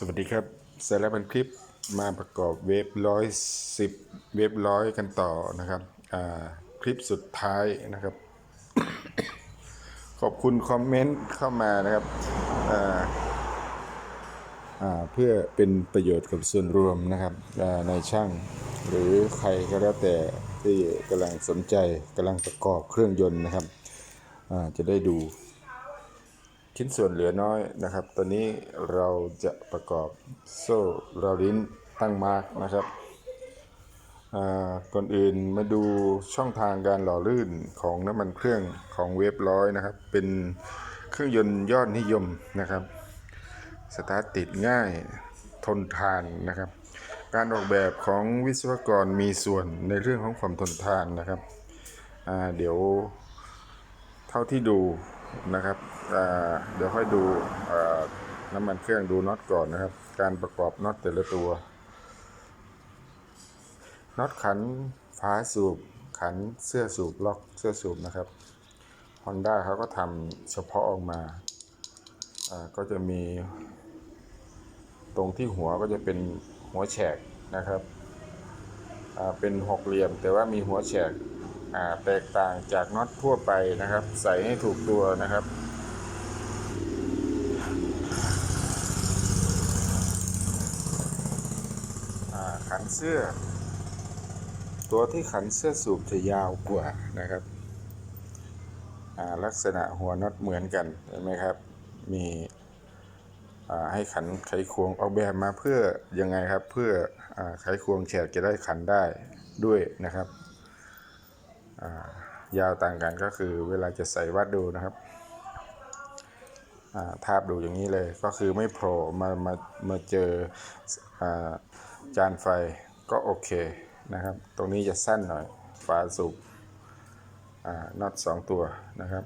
สวัสดีครับเสร็จแล้วเป็นคลิปมาประกอบเวฟร้อยสิบเวฟร้อยกันต่อนะครับคลิปสุดท้ายนะครับ ขอบคุณคอมเมนต์เข้ามานะครับเพื่อเป็นประโยชน์กับส่วนรวมนะครับในช่าง หรือใครก็แล้วแต่ที่กำลังสนใจกำลังประกอบเครื่องยนต์นะครับจะได้ดู ชิ้นส่วนเหลือน้อยนะครับ ตอนนี้เราจะประกอบโซ่เราลิ้นตั้งมาร์กนะครับอ่าก่อนอื่นมาดูช่องทางการหล่อลื่นของน้ำมันเครื่องของเวฟร้อยนะครับ เป็นเครื่องยนต์ยอดนิยมนะครับ สตาร์ทติดง่ายทนทานนะครับ การออกแบบของวิศวกรมีส่วนในเรื่องของความทนทานนะครับอ่าเดี๋ยวเท่าที่ดู นะครับเดี๋ยวค่อยดูน้ำมันเครื่องดูน็อตก่อนนะครับ การประกอบน็อตแต่ละตัวน็อตขันฝาสูบขันเสื้อสูบล็อกเสื้อสูบนะครับ Honda เขาก็ทำเฉพาะออกมาก็จะมี ตรงที่หัวก็จะเป็นหัวแฉกนะครับเป็นหกเหลี่ยม แต่ว่ามีหัวแฉก แตกต่างจากน็อตทั่วไปนะครับ ใส่ให้ถูกตัวนะครับ ขันเสื้อ ตัวที่ขันเสื้อสูบจะยาวกว่านะครับ ลักษณะหัวน็อตเหมือนกันเห็นไหมครับ มีให้ขันไขควงออกแบบมาเพื่อยังไงครับ เพื่ออไขควงแฉกจะได้ขันได้ด้วยนะครับ ยาวต่างกันก็คือเวลาจะใส่วัดดูนะครับาทาบดูอย่างนี้เลยก็คือไม่โผล่มามามาเจออาจานไฟก็โอเคนะครับ ตรงนี้จะสั้นหน่อยฝาสูบน็อตสองตัวนะครับ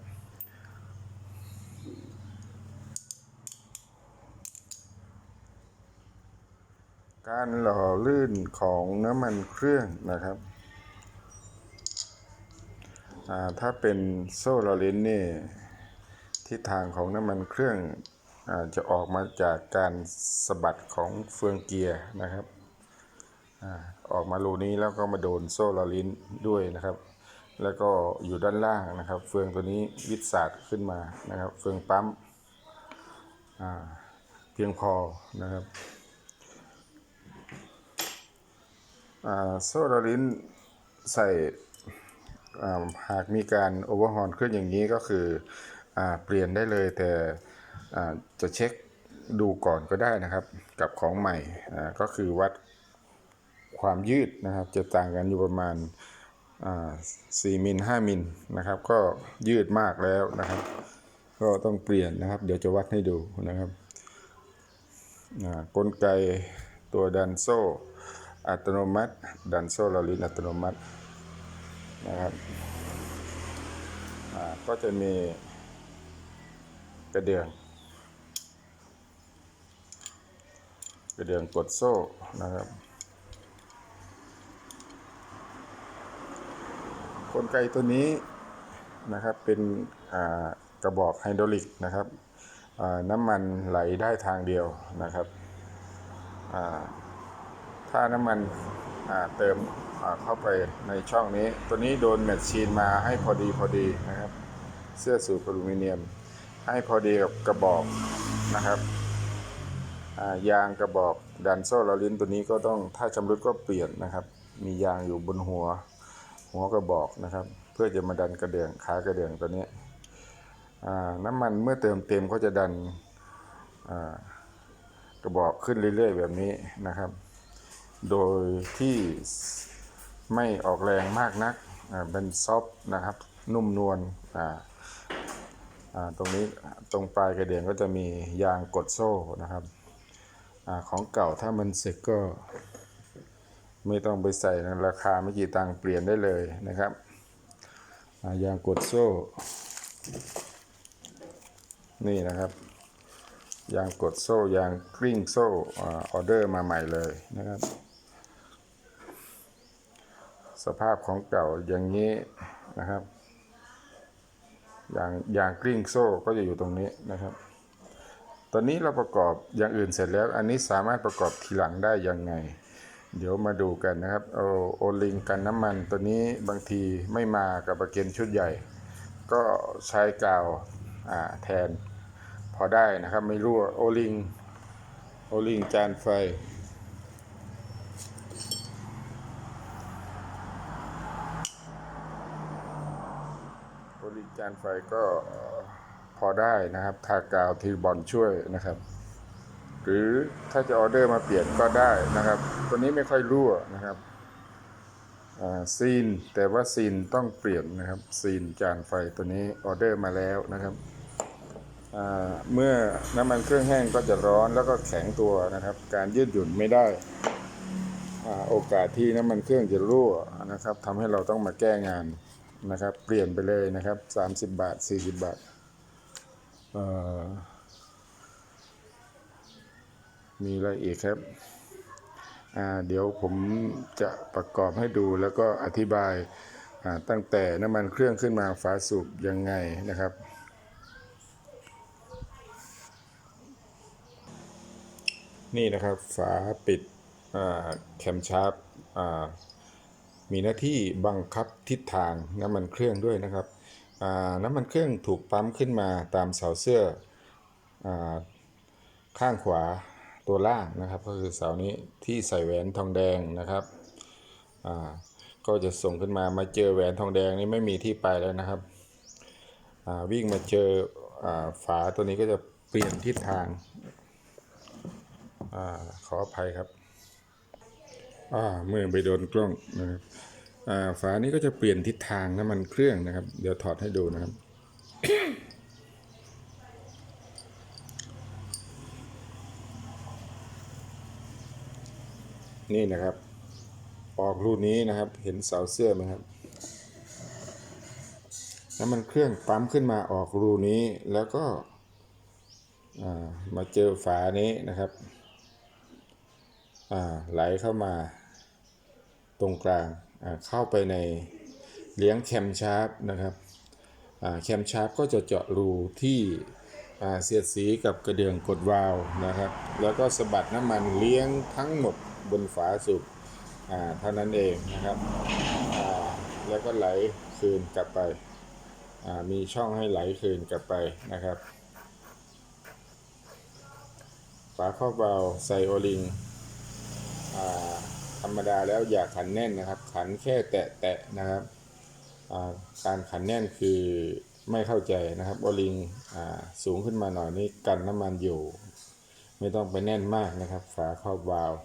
การหล่อลื่นของน้ำมันเครื่องนะครับ ถ้าเป็นโซ่ลอเลนนี่ทิศทางของน้ำมันเครื่องอจะออกมาจากการสะบัดของเฟืองเกียร์นะครับอออกมารูนี้แล้วก็มาโดนโซ่ลอลินด้วยนะครับ แล้วก็อยู่ด้านล่างนะครับ เฟืองตัวนี้วิศาสตร์ขึ้นมานะครับ เฟืองปั๊มเพียงพอนะครับโซ่ลอลินใส่ หากมีการโอเวอร์ฮอนขึ้นอย่างนี้ก็คืออเปลี่ยนได้เลยแต่จะเช็คดูก่อนก็ได้นะครับ กับของใหม่ก็คือวัดความยืดนะครับ จะต่างกันอยู่ประมาณอ่า4มิล5มิลนะครับ ก็ยืดมากแล้วนะครับ ก็ต้องเปลี่ยนนะครับ เดี๋ยวจะวัดให้ดูนะครับกลไกตัวดันโซอัตโนมัติ ดันโซลอลินอัตโนมัติ นะครับก็จะมีกระเดื่อง กระเดื่องกดโซ่นะครับ กลไกตัวนี้นะครับเป็นกระบอกไฮดรอลิกนะครับน้ำมันไหลได้ทางเดียวนะครับ ถ้าน้ำมันเติม เข้าไปในช่องนี้ ตัวนี้โดนแมชชีนมาให้พอดีพอดีนะครับ เสื้อสูบอลูมิเนียม ให้พอดีกับกระบอกนะครับยางกระบอกดันโซ่ลาลินตัวนี้ก็ต้องถ้าชำรุดก็เปลี่ยนนะครับ มียางอยู่บนหัว หัวกระบอกนะครับ เพื่อจะมาดันกระเดื่องขากระเดื่องตัวนี้น้ำมันเมื่อเติมเต็มก็จะดันกระบอกขึ้นเรื่อยๆแบบนี้นะครับ โดยที่ ไม่ออกแรงมากนักเป็นซอฟต์นะครับ นุ่มนวลตรงนี้ตรงปลายกระเดื่องก็จะมียางกดโซ่นะครับอของเก่าถ้ามันเสร็จก็ ไม่ต้องไปใส่นราคาไม่กี่ตังค์เปลี่ยนได้เลยนะครับยางกดโซ่ นี่นะครับ ยางกดโซ่ยางกลิ้งโซ่ออเดอร์มาใหม่เลยนะครับ สภาพของเก่าอย่างนี้นะครับ อย่างอย่างกลิ้งโซ่ก็จะอยู่ตรงนี้นะครับ ตอนนี้เราประกอบอย่างอื่นเสร็จแล้ว อันนี้สามารถประกอบทีหลังได้ยังไง เดี๋ยวมาดูกันนะครับเอโอลิงกันน้ำมันตัวนี้บางทีไม่มากับประเก็นชุดใหญ่ ก็ใช้กาวาแทนพอได้นะครับไม่รั่วโอลิงโอลิงจานไฟ บริการไฟก็พอได้นะครับ ทากาวทีบอลช่วยนะครับ หรือถ้าจะออเดอร์มาเปลี่ยนก็ได้นะครับ ตัวนี้ไม่ค่อยรั่วนะครับซีนแต่ว่าซีนต้องเปลี่ยนนะครับ ซีนจานไฟตัวนี้ออเดอร์มาแล้วนะครับเมื่อน้ำมันเครื่องแห้งก็จะร้อนแล้วก็แข็งตัวนะครับ การยืดหยุ่นไม่ได้อโอกาสที่น้ำมันเครื่องจะรั่วนะครับทำให้เราต้องมาแก้งาน นะครับ เปลี่ยนไปเลยนะครับ 30 บาท 40 บาทมีอะไรอีกครับ เดี๋ยวผมจะประกอบให้ดูแล้วก็อธิบายตั้งแต่น้ำมันเครื่องขึ้นมาฝาสูบยังไงนะครับ นี่นะครับฝาปิดแคมชาร์ป มีหน้าที่บังคับทิศทางน้ำมันเครื่องด้วยนะครับน้ำมันเครื่องถูกปั๊มขึ้นมาตามเสาเสื้ออข้างขวาตัวล่างนะครับ ก็คือเสานี้ที่ใส่แหวนทองแดงนะครับก็จะส่งขึ้นมามาเจอแหวนทองแดงนี่ไม่มีที่ไปแล้วนะครับวิ่งมาเจออฝาตัวนี้ก็จะเปลี่ยนทิศทางอขออภัยครับ อ่าเมื่อไปโดนกล้องนะครับอ่าฝานี้ก็จะเปลี่ยนทิศทางน้ำมันเครื่องนะครับ เดี๋ยวถอดให้ดูนะครับนี่นะครับ ออกรูนี้นะครับ เห็นเสาเสื้อไหมครับน้ำมันเครื่องปั๊มขึ้นมาออกรูนี้แล้วก็มาเจอฝานี้นะครับ ไหลเข้ามา ตรงกลางเข้าไปในเลี้ยงแคมชาร์ปนะครับแคมชาร์ปก็จะเจาะรูที่เสียดสีกับกระเดื่องกดวาล์วนะครับ แล้วก็สะบัดน้ำมันเลี้ยงทั้งหมดบนฝาสูบเท่านั้นเองนะครับแล้วก็ไหลคืนกลับไปมีช่องให้ไหลคืนกลับไปนะครับ ฝาครอบวาล์วไซโอลิงอ่า รรมดาแล้วอย่าขันแน่นนะครับ ขันแค่แตะแตะๆนะครับการขันแน่นคือไม่เข้าใจนะครับโอลิงสูงขึ้นมาหน่อยนี่กันน้ำมันอยู่ ไม่ต้องไปแน่นมากนะครับ ฝาครอบวาล์ว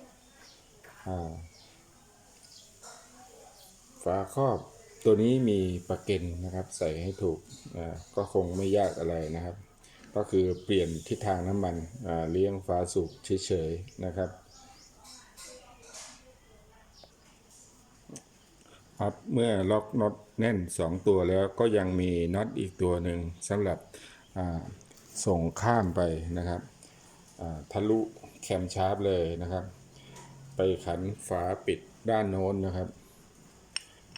ฝาครอบตัวนี้มีประเก็นนะครับ ใส่ให้ถูกก็คงไม่ยากอะไรนะครับ ก็คือเปลี่ยนทิศทางน้ำมันเลี้ยงฝาสูบเฉยๆนะครับ ครับเมื่อล็อกน็อตแน่น 2 ตัวแล้วก็ยังมีน็อตอีกตัวหนึ่งสำหรับส่งข้ามไปนะครับทะลุแคมชาร์ปเลยนะครับ ไปขันฝาปิดด้านโน้นนะครับ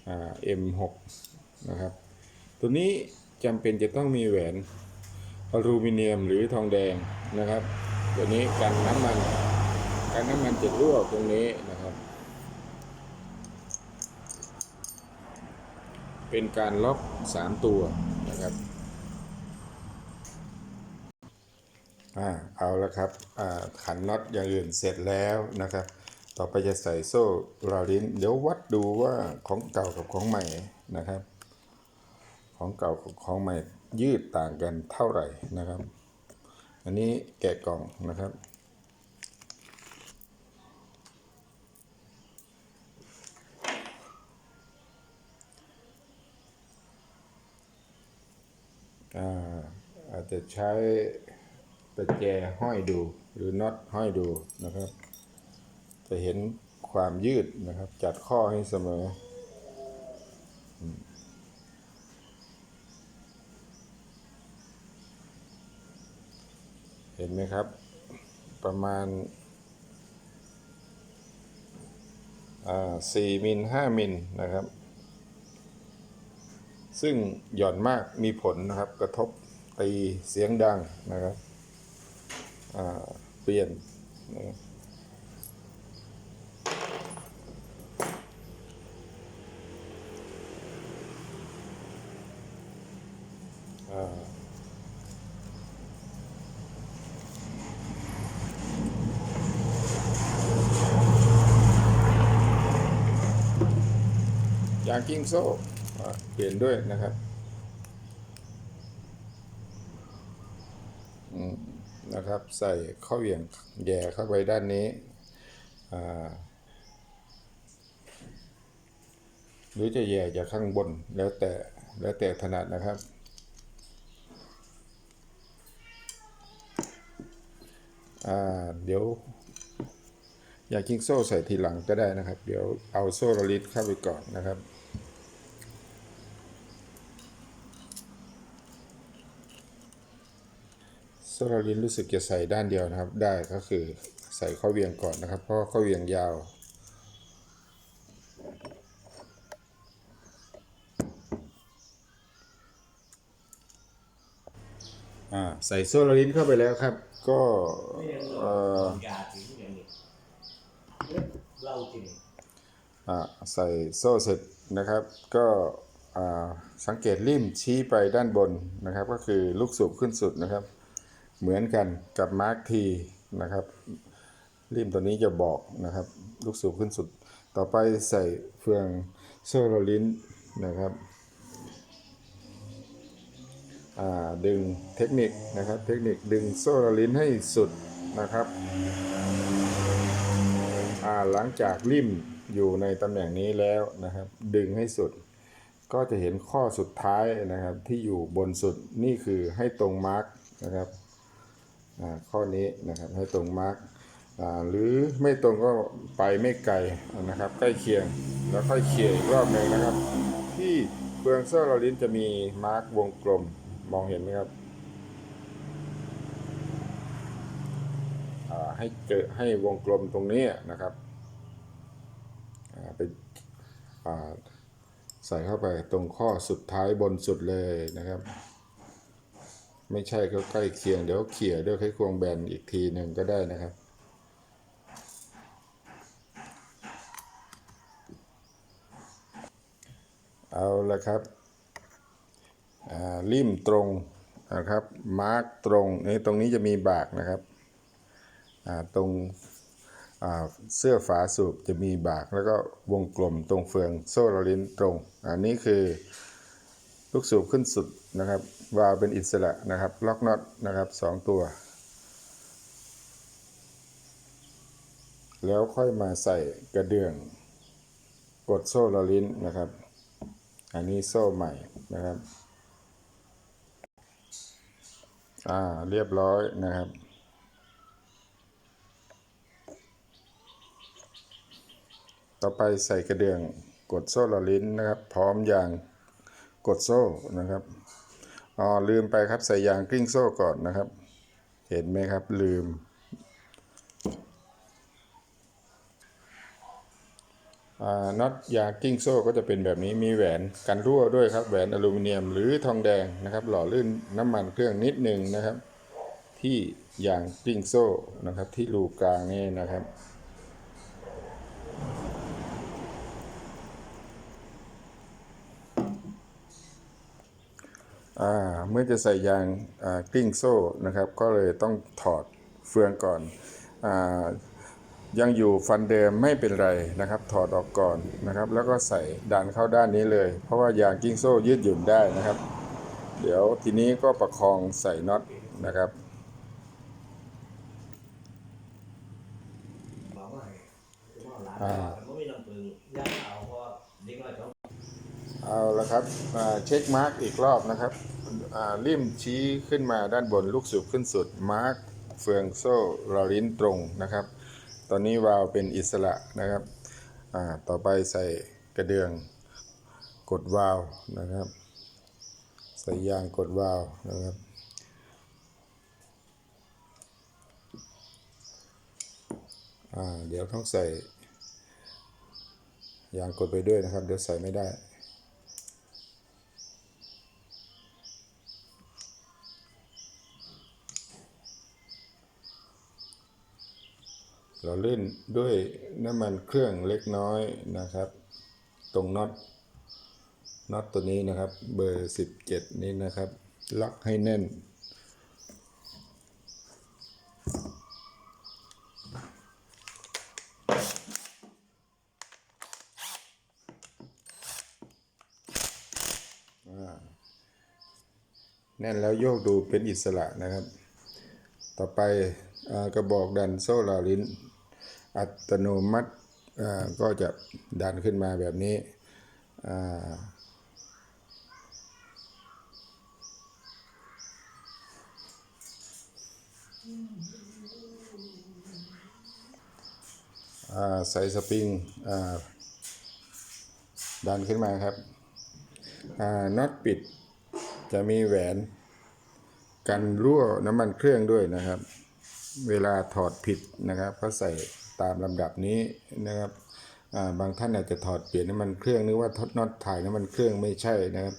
อ่า M6 นะครับ ตัวนี้จำเป็นจะต้องมีแหวนอลูมิเนียมหรือทองแดงนะครับ ตัวนี้กันน้ำมันกันน้ำมันจะรั่วตรงนี้นะครับ เป็นการล็อก 3 ตัวนะครับอ่าเอาละครับอ่าขันน็อตอย่างอื่นเสร็จแล้วนะครับ ต่อไปจะใส่โซ่ราลิ้น เดี๋ยววัดดูว่าของเก่ากับของใหม่นะครับ ของเก่ากับของใหม่ยืดต่างกันเท่าไหร่นะครับ อันนี้แกะกล่องนะครับ อาจจะใช้ประแจห้อยดูหรือน็อตห้อยดูนะครับ จะเห็นความยืดนะครับ จัดข้อให้เสมอ เห็นไหมครับ ประมาณอ่าสี่มิลห้ามิลนะครับ ซึ่งหย่อนมากมีผลนะครับกระทบตีเสียงดังนะครับเปลี่ยนนะครับอ่ายางกิ้งโซ่ เปลี่ยนด้วยนะครับนะครับ ใส่ข้อเหวี่ยงแย่เข้าไปด้านนี้ หรือจะแย่จากข้างบนแล้วแต่แล้วแต่ถนัดนะครับ เดี๋ยว อยากกิ้งโซ่ใส่ทีหลังก็ได้นะครับ เดี๋ยวเอาโซ่ระลิดเข้าไปก่อนนะครับ โซลารินรู้สึกจะใส่ด้านเดียวนะครับ ได้ก็คือใส่ข้อเวียงก่อนนะครับ เพราะข้อเวียงยาวอ่าใส่โซลารินเข้าไปแล้วครับ ก็เอออ่าใส่โซ่เสร็จนะครับ ก็อ่าสังเกตริมชี้ไปด้านบนนะครับ ก็คือลูกสูบขึ้นสุดนะครับ เหมือนกันกับมาร์คทีนะครับริมตัวนี้จะบอกนะครับ ลูกสูบขึ้นสุด ต่อไปใส่เฟืองโซโลลินนะครับดึงเทคนิคนะครับ เทคนิคดึงโซโลลินให้สุดนะครับหลังจากริมอยู่ในตำแหน่งนี้แล้วนะครับ ดึงให้สุด ก็จะเห็นข้อสุดท้ายนะครับที่อยู่บนสุดนี่คือให้ตรงมาร์กนะครับ ข้อนี้นะครับให้ตรงมาร์กหรือไม่ตรงก็ไปไม่ไกลนะครับ ใกล้เคียงแล้วค่อยเคียงอีกรอบหนึ่งนะครับ ที่เฟืองโซ่เราลิ้นจะมีมาร์กวงกลมมองเห็นไหมครับให้เกิดให้วงกลมตรงนี้นะครับไปใส่เข้าไปตรงข้อสุดท้ายบนสุดเลยนะครับ ไม่ใช่ก็ใกล้เคียง เดี๋ยวเขี่ยด้วยไขควงแบนอีกทีหนึ่งก็ได้นะครับ เอาละครับอ่าริมตรงนะครับ มาร์กตรงนี่ตรงนี้จะมีบากนะครับอ่าตรงเสื้อฝาสูบจะมีบากแล้วก็วงกลมตรงเฟืองโซ่ลอลินตรง อันนี้คือลูกสูบขึ้นสุด นะครับวาล์วเป็นอิสระนะครับ ล็อกน็อตนะครับสองตัว แล้วค่อยมาใส่กระเดื่อง กดโซ่ลอลิ้นนะครับ อันนี้โซ่ใหม่นะครับ อ่าเรียบร้อยนะครับต่อไปใส่กระเดื่องกดโซ่ลอลิ้นนะครับ พร้อมยาง กดโซ่นะครับอ๋อลืมไปครับใส่ยางกลิ้งโซ่ก่อนนะครับ เห็นไหมครับลืม น็อตยางกิ้งโซ่ก็จะเป็นแบบนี้มีแหวนกันรั่วด้วยครับ แหวนอลูมิเนียมหรือทองแดงนะครับ หล่อลื่นน้ำมันเครื่องนิดหนึ่งนะครับ ที่ยางกิ้งโซ่นะครับที่รูกลางนี่นะครับ เมื่อจะใส่ยางกลิ้งโซ่นะครับ ก็เลยต้องถอดเฟืองก่อนอยังอยู่ฟันเดิมไม่เป็นไรนะครับ ถอดออกก่อนนะครับ แล้วก็ใส่ดันเข้าด้านนี้เลย เพราะว่ายางกิ้งโซ่ยืดหยุ่นได้นะครับ เดี๋ยวทีนี้ก็ประคองใส่น็อตนะครับอ่า เอาละครับอ่าเช็คมาร์กอีกรอบนะครับอ่าริมชี้ขึ้นมาด้านบนลูกสูบขึ้นสุดมาร์กเฟืองโซ่รอลิ้นตรงนะครับ ตอนนี้วาล์วเป็นอิสระนะครับต่อไปใส่กระเดื่องกดวาล์วนะครับ ใส่ยางกดวาล์วนะครับเดี๋ยวต้องใส่ยางกดไปด้วยนะครับ เดี๋ยวใส่ไม่ได้ เราลื่นด้วยน้ำมันเครื่องเล็กน้อยนะครับ ตรงน็อตน็อตตัวนี้นะครับ เบอร์ 17 นี้นะครับ ล็อกให้แน่น แน่นแล้วโยกดูเป็นอิสระนะครับ ต่อไปอกระบอกดันโซ่ลาลิ้น อัตโนมัติก็จะดันขึ้นมาแบบนี้ ใส่สปริงดันขึ้นมาครับน็อตปิดจะมีแหวนกันรั่วน้ำมันเครื่องด้วยนะครับ เวลาถอดผิดนะครับก็ใส่ ตามลำดับนี้นะครับบางท่านอาจจะถอดเปลี่ยนน้ำมันเครื่องนึกว่าทดน็อตถ่ายน้ำมันเครื่องไม่ใช่นะครับ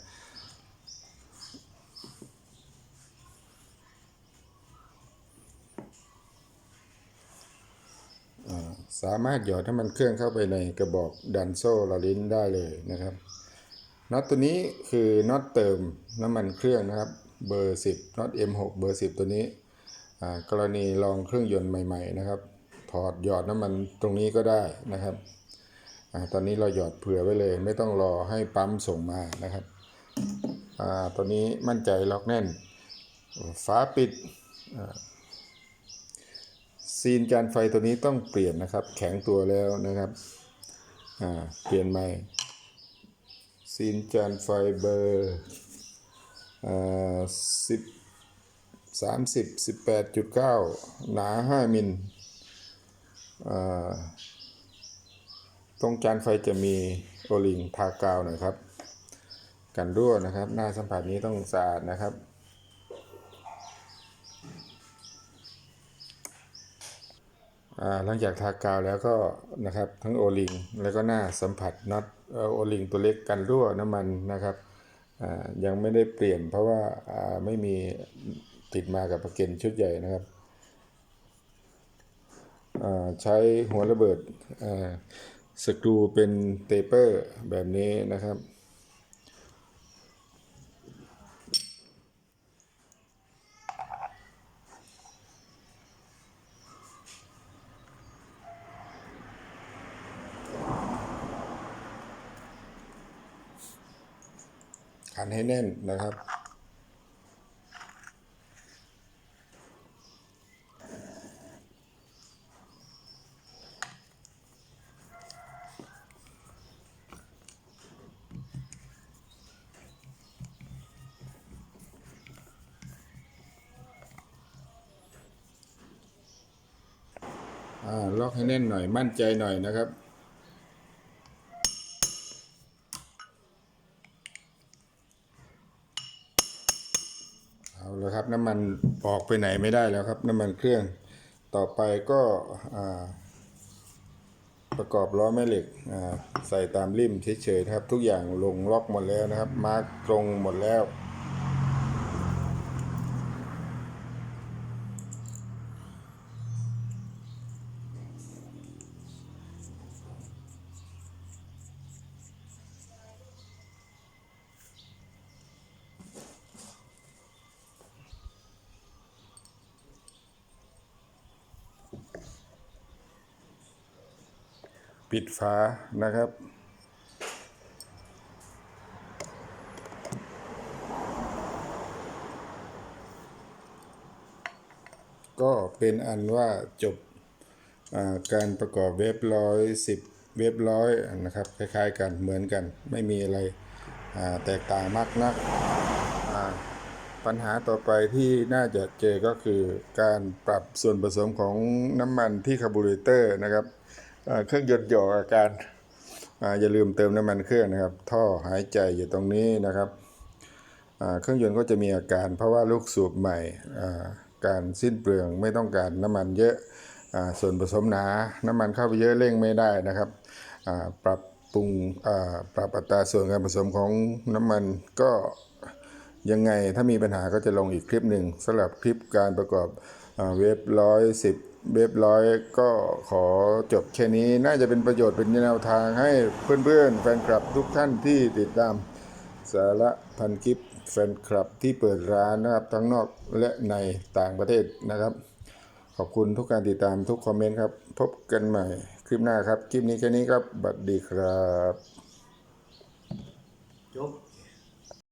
สามารถหยอดน้ำมันเครื่องเข้าไปในกระบอกดันโซ่ลาลิ้นได้เลยนะครับน็อตตัวนี้คือน็อตเติมน้ำมันเครื่องนะครับเบอร์ 10น็อต M6 เบอร์ 10 ตัวนี้กรณีลองเครื่องยนต์ใหม่ ๆ นะครับ ถอดหยอดน้ำมันตรงนี้ก็ได้นะครับอตอนนี้เราหยอดเผื่อไว้เลย ไม่ต้องรอให้ปั๊มส่งมานะครับอตัวนี้มั่นใจล็อกแน่นฝาปิดซีนจานไฟตัวนี้ต้องเปลี่ยนนะครับ แข็งตัวแล้วนะครับเปลี่ยนใหม่ซีนจานไฟเบอร์สิบสามสิบสิบแปดจุดเก้าหนาห้ามิล ตรงจานไฟจะมีโอลิงทากาวหน่อยครับ กันรั่วนะครับ หน้าสัมผัสนี้ต้องสะอาดนะครับหลังจากทากาวแล้วก็นะครับทั้งโอลิงแล้วก็หน้าสัมผัสน็อตโอลิงตัวเล็กกันรั่วน้ำมันนะครับยังไม่ได้เปลี่ยนเพราะว่าไม่มีติดมากับประเกันชุดใหญ่นะครับ ใช้หัวระเบิดสกรูเป็นเตเปอร์แบบนี้นะครับ ขันให้แน่นนะครับ ให้แน่นหน่อยมั่นใจหน่อยนะครับ เอาละครับน้ำมันออกไปไหนไม่ได้แล้วครับ น้ำมันเครื่องต่อไปก็ประกอบล้อแม่เหล็กใส่ตามริมเฉยๆนะครับ ทุกอย่างลงล็อกหมดแล้วนะครับ มาร์กตรงหมดแล้ว ปิดฝานะครับ ก็เป็นอันว่าจบการประกอบเว็บร้อยสิบเว็บร้อยนะครับ คล้ายๆกันเหมือนกัน ไม่มีอะไรแตกต่างมากนักปัญหาต่อไปที่น่าจะเจอก็คือการปรับส่วนผสมของน้ำมันที่คาร์บูเรเตอร์นะครับ เครื่องยนต์หยอกอาการอย่าลืมเติมน้ำมันเครื่องนะครับ ท่อหายใจอยู่ตรงนี้นะครับเครื่องยนต์ก็จะมีอาการ เพราะว่าลูกสูบใหม่การสิ้นเปลืองไม่ต้องการน้ำมันเยอะอส่วนผสมหนา น้ำมันเข้าไปเยอะเร่งไม่ได้นะครับปรับปรุงปรับอัตราส่วนการผสมของน้ำมันก็ยังไงถ้ามีปัญหาก็จะลงอีกคลิปหนึ่งสำหรับคลิปการประกอบเว็บร้อยสิบ เว็บร้อยก็ขอจบแค่นี้น่าจะเป็นประโยชน์เป็นแนวทางให้เพื่อนๆ แฟนคลับทุกท่านที่ติดตาม สาระพันคลิปแฟนคลับที่เปิดร้านนะครับ ทั้งนอกและในต่างประเทศนะครับ ขอบคุณทุกการติดตามทุกคอมเมนต์ครับ พบกันใหม่คลิปหน้าครับ คลิปนี้แค่นี้ครับ บัดดีครับ จบ